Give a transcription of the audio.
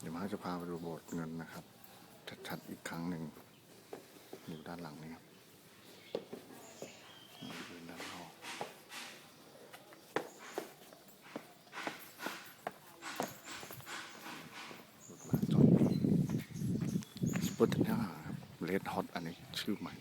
เดี๋ยวมาจะพาไปดูโบสถ์เงินนะครับ ชัดๆอีกครั้งหนึ่งอยู่ด้านหลังนี้ครับด้านนอกรถมาจอดสปุตนะครับเลดฮอตอันนี้ชื่อใหม่